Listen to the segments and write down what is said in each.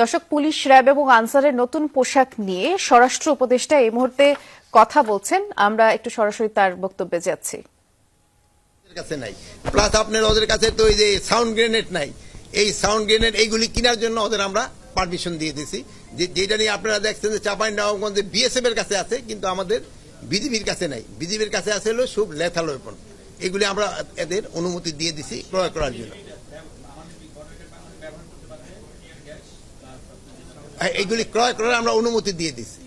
দর্শক, police RAB এবং আনসারের নতুন পোশাক নিয়ে স্বরাষ্ট্র উপদেষ্টা এই মুহূর্তে কথা বলছেন। আমরা একটু সরাসরি তার বক্তব্যে যাচ্ছি। কাছে নাই। প্লাস আপনার ওদের কাছে তো এই যে সাউন্ড গ্রেনেড নাই। এই সাউন্ড গ্রেনেড এইগুলি কেনার জন্য ওদের আমরা পারমিশন দিয়ে দিছি। যে যেটা নিয়ে আপনারা দেখছেন যে চাপাই নবাবগঞ্জে বিএসএফ এর কাছে আছে, কিন্তু আমাদের বিজিবির কাছে নাই। বিজিবির কাছে আছে হলো সব লেথাল ওয়েপন এগুলি আমরা এদের অনুমতি দিয়ে দিছি ক্রয় করার জন্য। এইগুলি ক্রয় করার আমরা অনুমতি দিয়ে দিছি।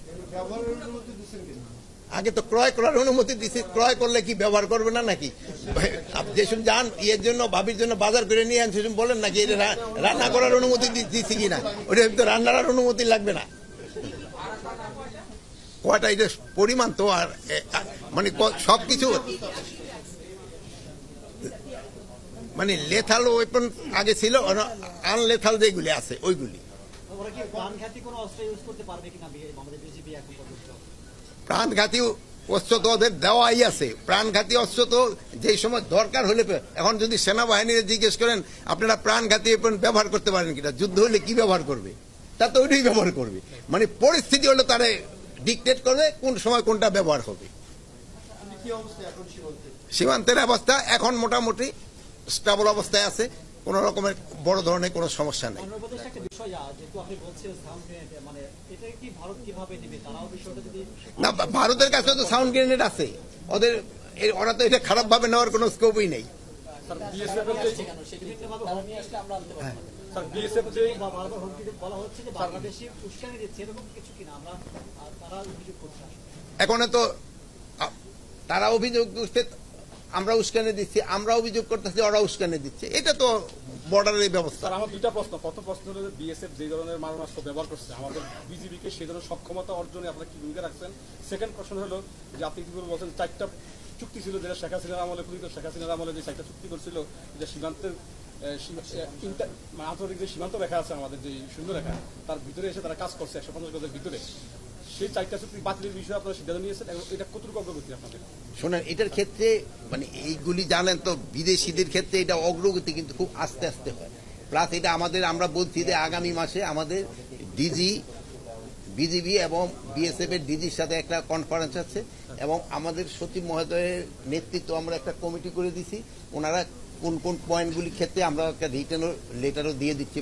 আগে তো ক্রয় করার অনুমতি দিছি, ক্রয় করলে কি ব্যবহার করবে না নাকি? যেসব যান ইয়ের জন্য, ভাবির জন্য বাজার করে নিয়ে আন সেসব বলেন নাকি রান্না করার অনুমতি দি- দিছি কিনা ওটা তো রান্নার অনুমতি লাগবে না। কয়টা এটা পরিমাণ তো আর মানে সব কিছু মানে লেথাল ওয়েপন আগে ছিল আনলেথাল যেগুলি আছে, ওইগুলি। ওরা কি প্রাণঘাতী কোনো অস্ত্র ইউজ করতে পারবে কিনা আমাদের বিজেপি এখন পর্যন্ত? প্রাণঘাতী অস্ত্র তো ওদের দেওয়াই আছে। প্রাণঘাতী অস্ত্র তো যেই সময় দরকার হলে এখন যদি সেনাবাহিনীর জিজ্ঞেস করেন আপনারা প্রাণঘাতী ব্যবহার করতে পারেন কিনা? যুদ্ধ হলে কি ব্যবহার করবে? তা তো ওইটাই ব্যবহার করবে। মানে পরিস্থিতি হলে তারা ডিকটেট করবে কোন সময় কোনটা ব্যবহার হবে। সীমান্তের অবস্থা এখন মোটামুটি স্টাবল অবস্থায় আছে। কোন রকমের বড় ধরনের কোনো সমস্যা নেই। মানে এটা কি ভারত কীভাবে নেবে? তারাও বিষয়টা যদি না ভারতের কাছে তো সাউন্ড গ্রেনেড আছে। ওদের ওরা তো এটা খারাপ ভাবে নেওয়ার কোনো স্কোপই নেই। আসছে কেন? সেক্ষেত্রে ভাবে হুমকি আসলে আমরা আনতে পারব না। স্যার বিএসএফ যে বা বারবার হুমকি দিয়ে বলা হচ্ছে যে বাংলাদেশি উস্কানি দিচ্ছে এরকম কিছু কিনা আমরা আহ, তারা অভিযোগ করছে আসলে। এখন তো তারা অভিযোগ আমরা উস্কানি দিচ্ছি আমরা অভিযোগ করতেছি ওরা উস্কানি দিচ্ছে। এটা তো বর্ডারের ব্যবস্থা। আমার দুইটা প্রশ্ন। প্রথম প্রশ্ন হলো বিএসএফ যে ধরনের মারণাস্ত্র ব্যবহার করছে, আমাদের বিজিবিকে সেই ধরনের সক্ষমতা অর্জনে আপনারা কি ভূমিকা রাখছেন? সেকেন্ড প্রশ্ন হলো যে আপনি কি বলছেন, চারটা চুক্তি ছিল যেটা শেখ হাসিনার আমলে কথিত শেখ হাসিনার আমলে যে চারটা চুক্তি করছিল যে সীমান্তের মানে আন্তর্জাতিক যে সীমান্ত রেখা আছে আমাদের, যে শূন্য রেখা, তার ভিতরে এসে তারা কাজ করছে একশো পঞ্চাশ গজের ভিতরে। সেই চারটা চুক্তি বাতিলের বিষয়ে আপনারা সিদ্ধান্ত নিয়েছেন এবং এটা কতটুকু অগ্রগতি আপনাদের? শোনেন, এটার ক্ষেত্রে মানে এইগুলি জানেন তো, বিদেশিদের ক্ষেত্রে এটা অগ্রগতি কিন্তু খুব আস্তে আস্তে হয়। প্লাস এটা আমাদের, আমরা বলছি যে আগামী মাসে আমাদের ডিজি, বিজিবি এবং বিএসএফ এর ডিজির সাথে একটা কনফারেন্স আছে এবং আমাদের সচিব মহোদয়ের নেতৃত্ব আমরা একটা কমিটি করে দিছি। ওনারা কোন কোন পয়েন্টগুলির ক্ষেত্রে আমরা একটা রিটার্ন লেটারও দিয়ে দিচ্ছি।